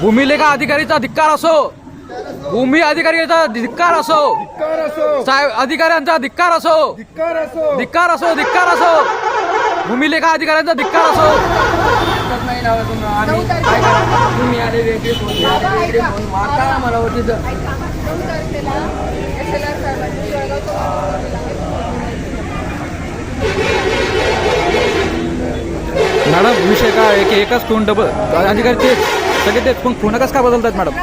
भूमिलेखा अधिकारीचा धिक्कार असो? भूमी अधिकारीचा धिक्कार असो? साहेब अधिकाऱ्यांचा धिक्कार असो? धिक्कार असो. धिक्कार असो भूमिलेखा अधिकाऱ्यांचा धिक्कार असो. नाही ना तुम्ही आम्ही काय करा तुम्ही आले वेगळे फोन मी आले वेगळे फोन मारता आम्हाला वरती तर नऊ तारखेला एस एल आर साहेबांनी जळगावचा मॅडम विषय काय की एकच फोन डबल? अधिकारी तेच. सगळे तेच पण फोन कसं काय बदलतात मॅडम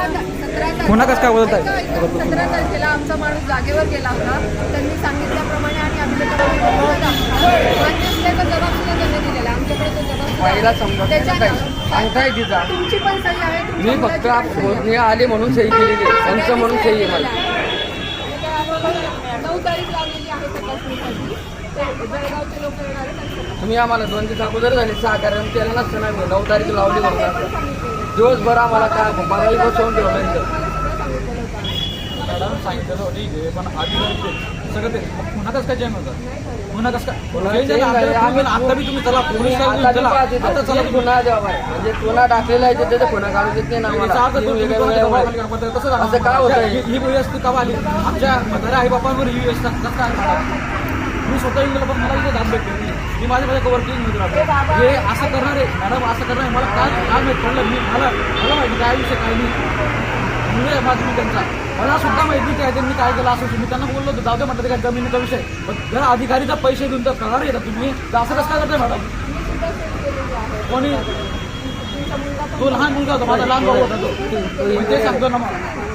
पुन्हा कसं काय बोलताय? सतरा तारखेला आमचा माणूस जागेवर गेला होता. त्यांनी सांगितल्याप्रमाणे आणि आपल्याकडे जबाब सुद्धा त्यांनी दिलेला. आमच्याकडे तो जबाब महिला सुद्धा समजत त्याच्या नाही सांगताय तिचा तुमची पण सही आहे. तुमच्या मी फक्त आले म्हणून सही केलेली आहे. संच म्हणून सही आहे मला नऊ तारीख लावलेली आहे तपासणीसाठी ते जळगावचे लोक येणार आहेत. आणि तुम्ही आम्हाला दोन दिवस अगोदर झाले. सहा कारण त्याला नसतं ना मी नऊ तारीख लावली म्हणून. दिवसभर आम्हाला काय बघायला बसवून ठेवलं इथं मॅडम सांगितलं होतं पण तेच सगळं मग पुन्हा कसं काय चेंज होतं पुन्हा कसं काय आता बी तुम्ही चला पोलीस आता गुन्हा आहे म्हणजे गुन्हा टाकलेला आहे त्याचा गुन्हा काढून देत नाही ना याचा आम्हाला अर्थ तीन तुम्ही वेगळ्या कोणाच्या वेगळ्या दबावाखाली काम करताय. कसं झालं? असं का होतंय? ही व्यवस्था का आली आमच्या म्हाताऱ्या आई बापांवर ही व्यवस्था कसं काय मी स्वतः येऊन गेलो पण मला इथे भेटली नाही. मी माझ्या माझ्या कवर केली नव्हती राहतो हे असं करणार आहे. मॅडम असं करणार आहे. मला काय काय माहीत पडलं. मी मला मला माहिती काय विषय काय नाही. मुलं माझी मी त्यांचा. मला सुद्धा माहिती काय त्यांनी काय केलं असं मी त्यांना बोललो होतो. जाऊ दे म्हटलं काय जमिनीचा विषय? पण जर अधिकारीचा पैसे देऊन तर करणार येतात तुम्ही? तर असं कसं काय करताय मॅडम? कोणी? तो लहान मुलगा होता. माझा लहान भाऊ होता तो. ते सांगतो ना मला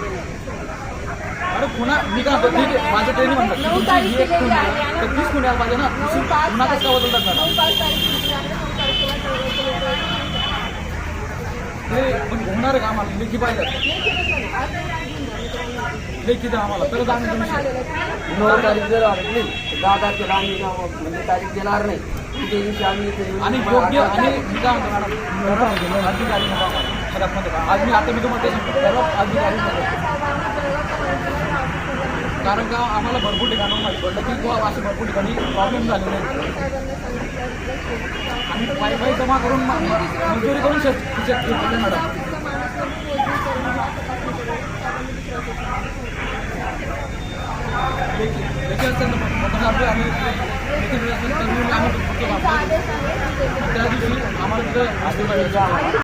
पुन्हा मी काय म्हणतो ठीक आहे माझं ट्रेनिंग म्हणतात तुमची ही एक खून आहे तर तीच खून यायला पाहिजे ना दुसरी पुन्हा कसं काय बदलतात तुमची. हे पण होणार आहे का आम्हाला लेखी पाहिजे लेखी द्या आम्हाला तरच आम्ही तुम्ही नऊ तारीख जर अडकली तर दहा तारखेला आम्ही. म्हणजे तारीख देणार नाही त्या दिवशी आम्ही इथे येऊन आणि योग्य आणि मी काय म्हणतो मॅडम अधिकारी नको आम्हाला. महत्त्वाचं. आज मी आता मी तुम्हाला ते सांगतो अधिकारी नको. कारण का आम्हाला भरपूर ठिकाणं माहिती पडलं की बुवा असे भरपूर ठिकाणी प्रॉब्लेम झालेले आहेत. आणि पाय जमा करून मंजुरी करून शेत शेतकरी मॅडम. आम्ही आम्ही त्या दिवशी आम्हाला तिथं असलं पाहिजे